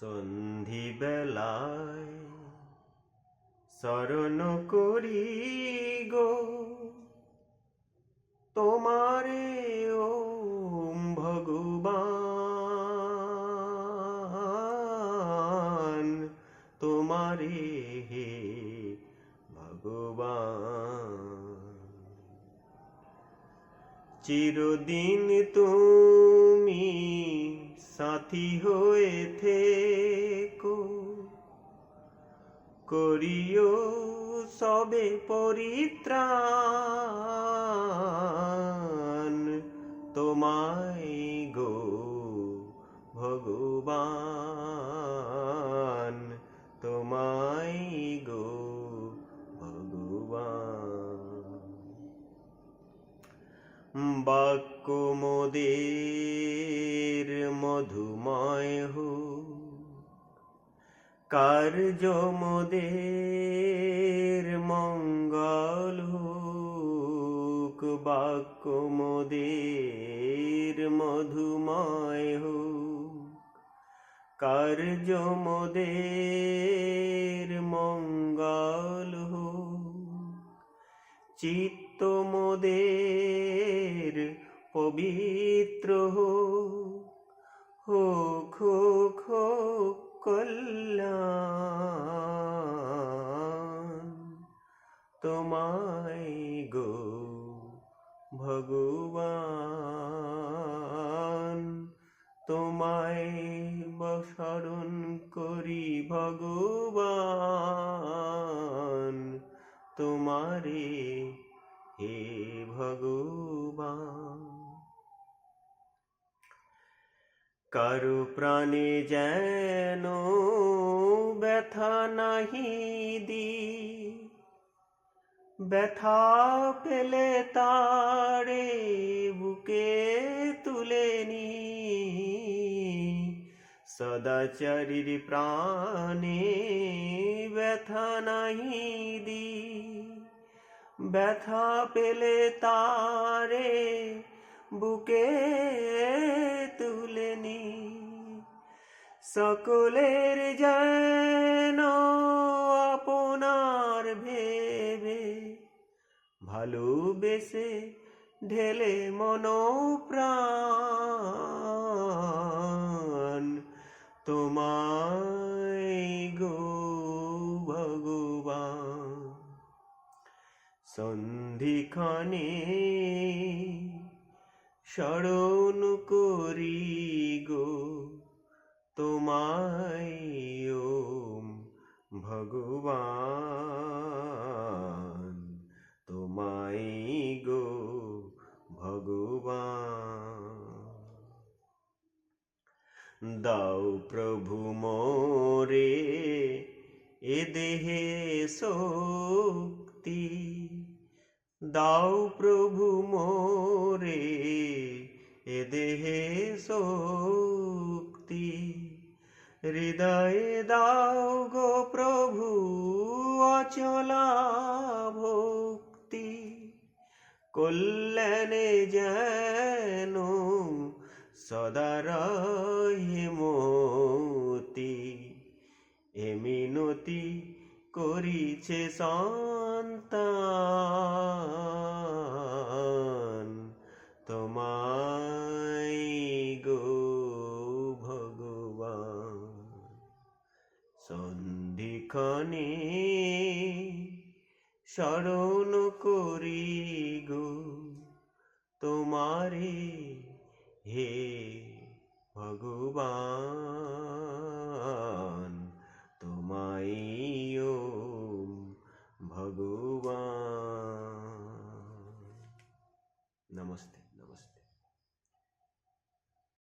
সন্ধি বেলায় স্মরণ করি গো। তোমারে ওম ভগবান তোমারে হে ভগবান। চিরদিন তুমি সাথী হয়ে থেকো করিও সবে পরিত্রাণ তোমায় গো ভগবান তোমায় গো ভগবান। বাক্য মোদের কার্য মোদের মঙ্গল হোক, বাক্য মোদের মধুময় হোক। কার মোদের মঙ্গল হোক, চিত্ত মোদের পবিত্র হোক হোক হোক হোক কল্যাণ। তোমায় গো ভগবান তোমায় বসরণ করি ভগবান। কারও প্রাণে যেন ব্যথা নাহি দি। ব্যথা পেলে তারে বুকে তুলে নি। সদাচারীর প্রাণে ব্যথা নাহি দি। ব্যথা পেলে তারে বুকে তুলে নি। সকলের যেন আপনার ভেবে ভালোবেসে ঢেলে মন প্রাণ তোমায় গো ভগবান। সন্ধিখানে স্মরণ করি গো, তোমায় ওম ভগবান, তোমায় গো ভগবান। দাও প্রভু মোরে, এ দেহে শক্তি দাও প্রভু মোরে এ দেহে শক্তি। হৃদয়ে দাও গো প্রভু অচলা ভক্তি। কল্যাণে যেন সদা রহে মতি। এ মিনতি করিছে সন্তান। সন্ধিক্ষণে স্মরণ করি গো তোমারে হে ভগবান।